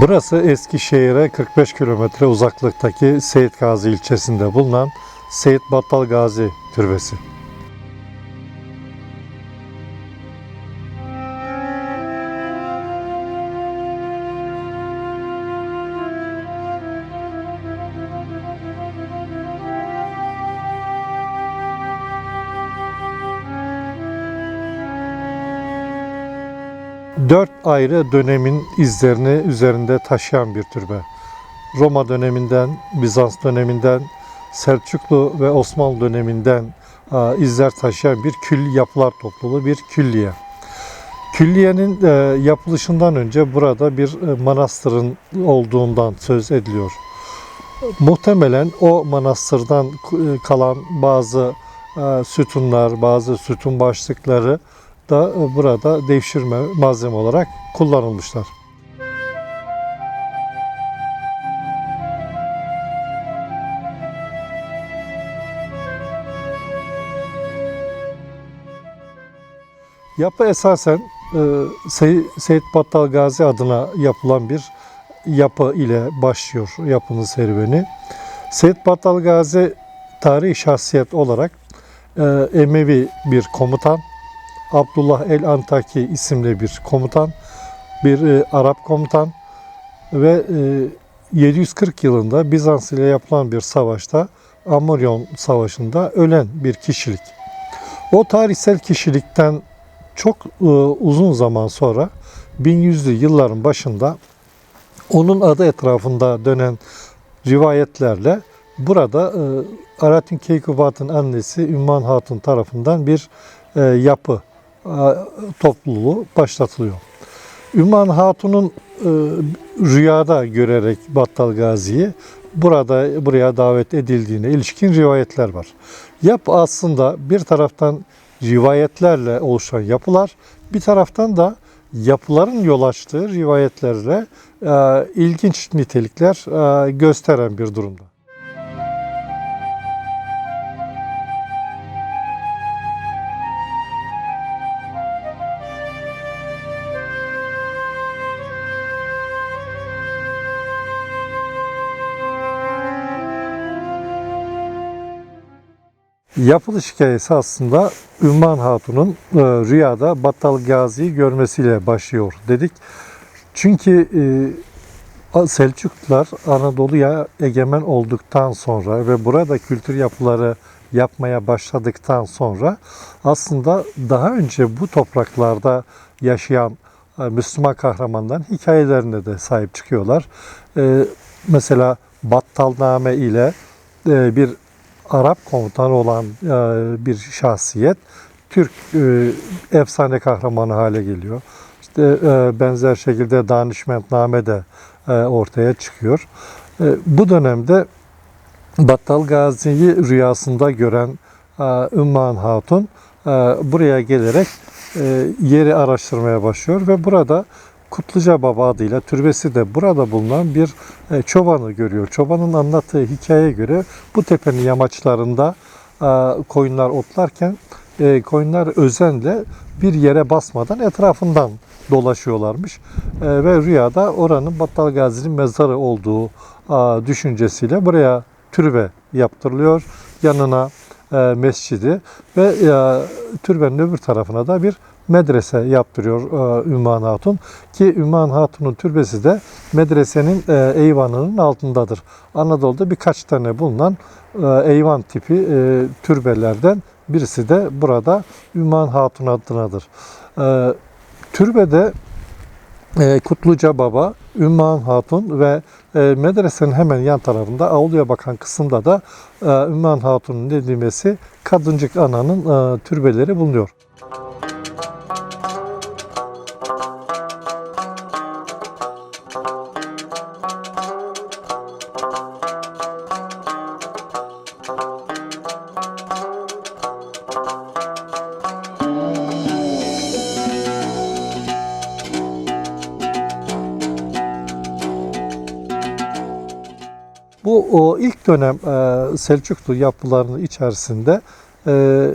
Burası Eskişehir'e 45 kilometre uzaklıktaki Seyit Gazi ilçesinde bulunan Seyit Battal Gazi Türbesi. Dört ayrı dönemin izlerini üzerinde taşıyan bir türbe. Roma döneminden, Bizans döneminden, Selçuklu ve Osmanlı döneminden e, izler taşıyan bir külli yapılar topluluğu, bir külliye. Külliyenin e, yapılışından önce burada bir e, manastırın olduğundan söz ediliyor. Muhtemelen o manastırdan kalan bazı sütunlar, bazı sütun başlıkları da e, burada devşirme malzeme olarak kullanılmışlar. Yapı esasen e, Sey- Seyit Battal Gazi adına yapılan bir yapı ile başlıyor yapının serüveni. Seyit Battal Gazi tarihi şahsiyet olarak e, Emevi bir komutan, Abdullah el Antaki isimli bir komutan, bir e, Arap komutan ve e, 740 yılında Bizans ile yapılan bir savaşta Amuryon Savaşı'nda ölen bir kişilik. O tarihsel kişilikten çok e, uzun zaman sonra 1100'lü yılların başında onun adı etrafında dönen rivayetlerle burada e, Alaaddin Keykubat'ın annesi Ümman Hatun tarafından bir e, yapı topluluğu başlatılıyor. Ümman Hatun'un e, rüyada görerek Battal Gazi'yi burada buraya davet edildiğine ilişkin rivayetler var. Yapı aslında bir taraftan rivayetlerle oluşan yapılar, bir taraftan da yapıların yol açtığı rivayetlerle e, ilginç nitelikler e, gösteren bir durumda. Yapılış hikayesi aslında Ümman Hatun'un e, rüyada Battal Gazi'yi görmesiyle başlıyor dedik. Çünkü e, Selçuklular Anadolu'ya egemen olduktan sonra ve burada kültür yapıları yapmaya başladıktan sonra aslında daha önce bu topraklarda yaşayan e, Müslüman kahramanların hikayelerine de sahip çıkıyorlar. Mesela Battalname ile bir Arap komutanı olan e, bir şahsiyet Türk e, efsane kahramanı hale geliyor. İşte e, benzer şekilde Danışmentname de ortaya çıkıyor. Bu dönemde Battal Gazi'yi rüyasında gören e, Ümman Hatun buraya gelerek yeri araştırmaya başlıyor ve burada Kutluca Baba adıyla türbesi de burada bulunan bir e, çobanı görüyor. Çobanın anlattığı hikayeye göre bu tepenin yamaçlarında e, koyunlar otlarken e, koyunlar özenle bir yere basmadan etrafından dolaşıyorlarmış. Ve rüyada oranın Battal Gazi'nin mezarı olduğu düşüncesiyle buraya türbe yaptırılıyor. Yanına mescidi ve türbenin öbür tarafına da bir medrese yaptırıyor e, Ümman Hatun ki Ümman Hatun'un türbesi de medresenin e, eyvanının altındadır. Anadolu'da birkaç tane bulunan e, eyvan tipi e, türbelerden birisi de burada Ümman Hatun adınadır. E, türbede e, Kutluca Baba, Ümman Hatun ve e, medresenin hemen yan tarafında avluya bakan kısımda da e, Ümman Hatun'un nedimesi Kadıncık Ana'nın e, türbeleri bulunuyor. Bu ilk dönem e, Selçuklu yapılarının içerisinde e,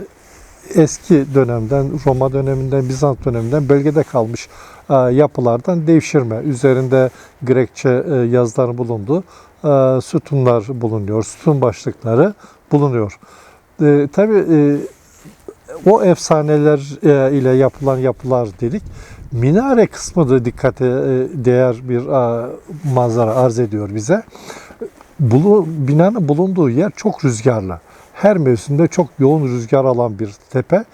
eski dönemden, Roma döneminden, Bizans döneminden bölgede kalmış e, yapılardan devşirme. Üzerinde Grekçe yazılar bulundu. Sütunlar bulunuyor, sütun başlıkları bulunuyor. Tabii o efsaneler ile yapılan yapılar dedik. Minare kısmı da dikkate değer bir manzara arz ediyor bize. Bulu, binanın bulunduğu yer çok rüzgarlı. Her mevsimde çok yoğun rüzgar alan bir tepe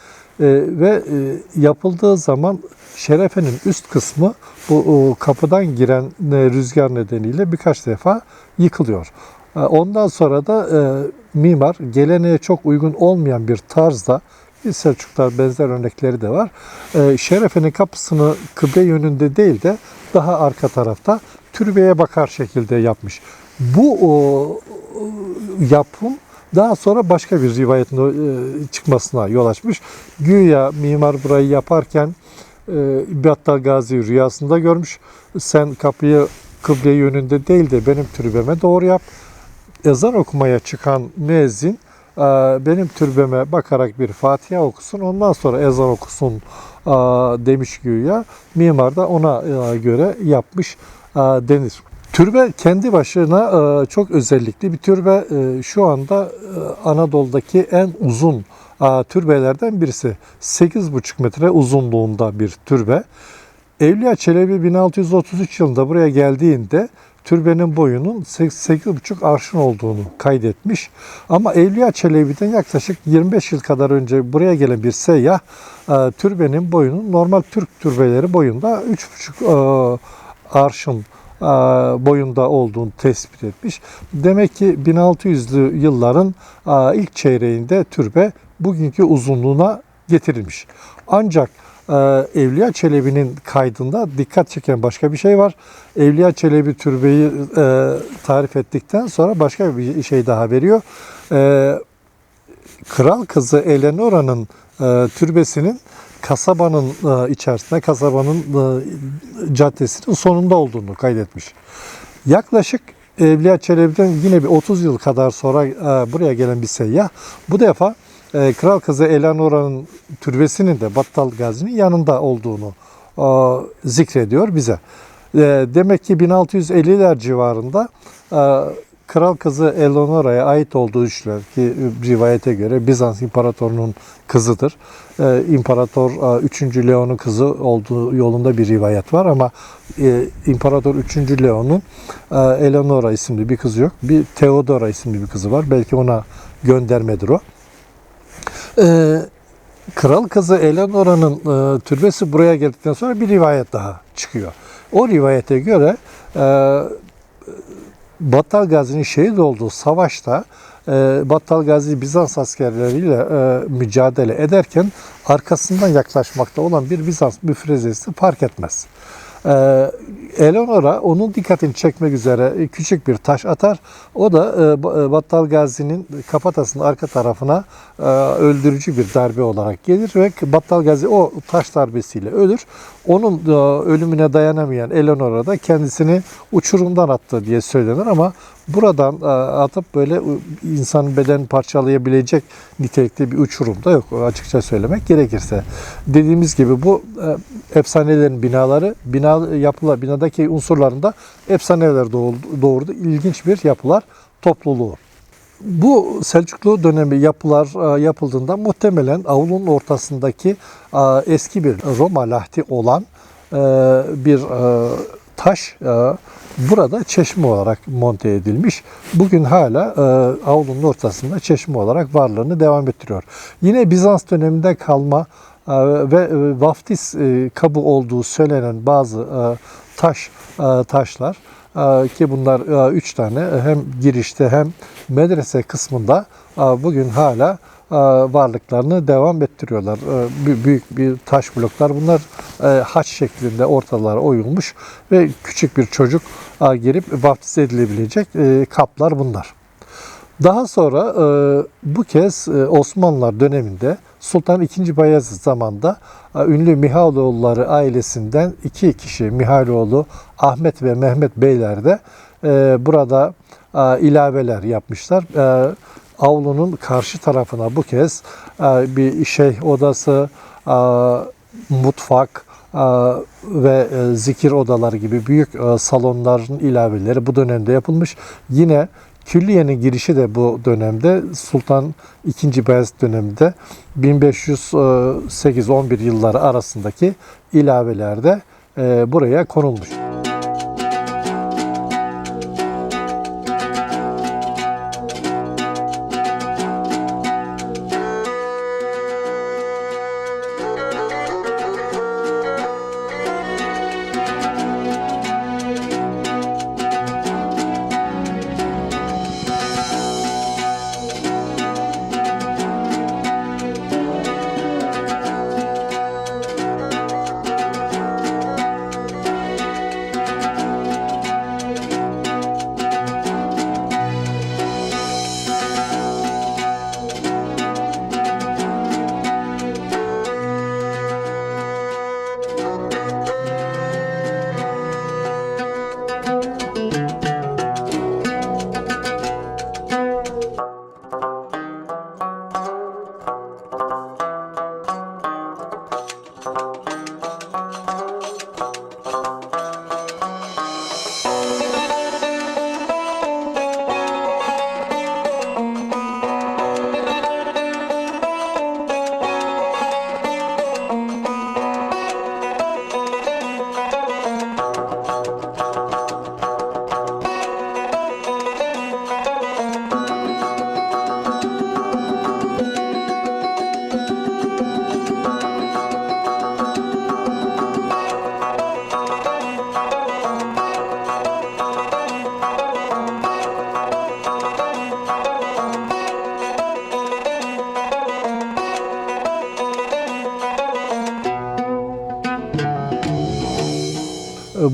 E, ve e, yapıldığı zaman şerefenin üst kısmı bu o kapıdan giren e, rüzgar nedeniyle birkaç defa yıkılıyor. E, Ondan sonra da e, mimar geleneğe çok uygun olmayan bir tarzda Selçuklar benzer örnekleri de var. E, Şerefe'nin kapısını kıble yönünde değil de daha arka tarafta türbeye bakar şekilde yapmış. Bu o, yapım daha sonra başka bir rivayetin e, çıkmasına yol açmış. Güya mimar burayı yaparken e, Battal Gazi rüyasında görmüş. Sen kapıyı kıble yönünde değil de benim türbeme doğru yap. Ezan okumaya çıkan müezzin e, benim türbeme bakarak bir Fatiha okusun. Ondan sonra ezan okusun demiş güya. Mimar da ona göre yapmış denir. Türbe kendi başına e, çok özellikli bir türbe. E, Şu anda e, Anadolu'daki en uzun türbelerden birisi. 8,5 metre uzunluğunda bir türbe. Evliya Çelebi 1633 yılında buraya geldiğinde türbenin boyunun 8,5 arşın olduğunu kaydetmiş. Ama Evliya Çelebi'den yaklaşık 25 yıl kadar önce buraya gelen bir seyyah türbenin boyunun normal Türk türbeleri boyunda 3,5 e, arşın boyunda olduğunu tespit etmiş. Demek ki 1600'lü yılların e, ilk çeyreğinde türbe bugünkü uzunluğuna getirilmiş. Ancak e, Evliya Çelebi'nin kaydında dikkat çeken başka bir şey var. Evliya Çelebi türbeyi e, tarif ettikten sonra başka bir şey daha veriyor. E, Kral kızı Eleanora'nın e, türbesinin kasabanın e, içerisinde, kasabanın e, caddesinin sonunda olduğunu kaydetmiş. Yaklaşık Evliya Çelebi'den yine bir 30 yıl kadar sonra e, buraya gelen bir seyyah bu defa Kral kızı Eleanora'nın türbesinin de Battal Gazi'nin yanında olduğunu zikrediyor bize. Demek ki 1650'ler civarında Kral kızı Eleanora'ya ait olduğu düşünülür ki rivayete göre Bizans imparatorunun kızıdır. Ee, İmparator e, 3. Leon'un kızı olduğu yolunda bir rivayet var ama e, İmparator 3. Leon'un e, Eleanora isimli bir kızı yok. Bir Theodora isimli bir kızı var. Belki ona göndermedir o. Kral kızı Eleanora'nın e, türbesi buraya geldikten sonra bir rivayet daha çıkıyor. O rivayete göre e, Battal Gazi'nin şehit olduğu savaşta e, Battal Gazi Bizans askerleriyle e, mücadele ederken arkasından yaklaşmakta olan bir Bizans müfrezesi fark etmez. E, Eleonora onun dikkatini çekmek üzere küçük bir taş atar. O da e, e, Battal Gazi'nin kafatasının arka tarafına e, öldürücü bir darbe olarak gelir ve Battal Gazi o taş darbesiyle ölür. Onun e, ölümüne dayanamayan Eleonora da kendisini uçurumdan attı diye söylenir ama buradan e, atıp böyle insanın bedenini parçalayabilecek nitelikte bir uçurum da yok açıkça söylemek gerekirse. Dediğimiz gibi bu e, efsanelerin binaları, bina yapılar, binadaki unsurlarında efsaneler doğurdu. İlginç bir yapılar topluluğu. Bu Selçuklu dönemi yapılar e, yapıldığında muhtemelen avlunun ortasındaki eski bir Roma lahti olan bir taş burada çeşme olarak monte edilmiş. Bugün hala e, avlunun ortasında çeşme olarak varlığını devam ettiriyor. Yine Bizans döneminde kalma e, ve e, vaftiz e, kabı olduğu söylenen bazı e, taş e, taşlar e, ki bunlar e, üç tane hem girişte hem medrese kısmında e, bugün hala e, varlıklarını devam ettiriyorlar. E, bü- Büyük bir taş bloklar bunlar e, haç şeklinde ortalara oyulmuş ve küçük bir çocuk e, girip vaftiz edilebilecek e, kaplar bunlar. Daha sonra e, bu kez e, Osmanlılar döneminde Sultan II. Bayezid zamanında e, ünlü Mihaloğulları ailesinden iki kişi Mihaloğlu Ahmet ve Mehmet Beyler de e, burada e, ilaveler yapmışlar. Avlunun karşı tarafına bu kez e, bir şey odası, e, mutfak e, ve zikir odaları gibi büyük salonların ilaveleri bu dönemde yapılmış. Yine külliyenin girişi de bu dönemde Sultan II. Beyazıt döneminde 1508-11 yılları arasındaki ilavelerde buraya konulmuş.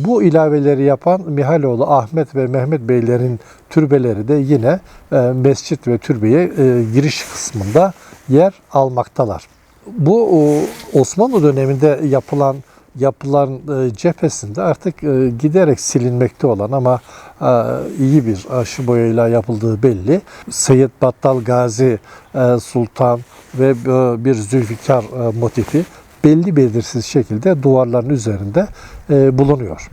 Bu ilaveleri yapan Mihaloğlu Ahmet ve Mehmet Beylerin türbeleri de yine e, mescit ve türbeye e, giriş kısmında yer almaktalar. Bu Osmanlı döneminde yapılan yapılan e, cephesinde artık giderek silinmekte olan ama iyi bir aşı boyayla yapıldığı belli. Seyyid Battal Gazi Sultan ve bir Zülfikar motifi belli belirsiz şekilde duvarların üzerinde e, bulunuyor.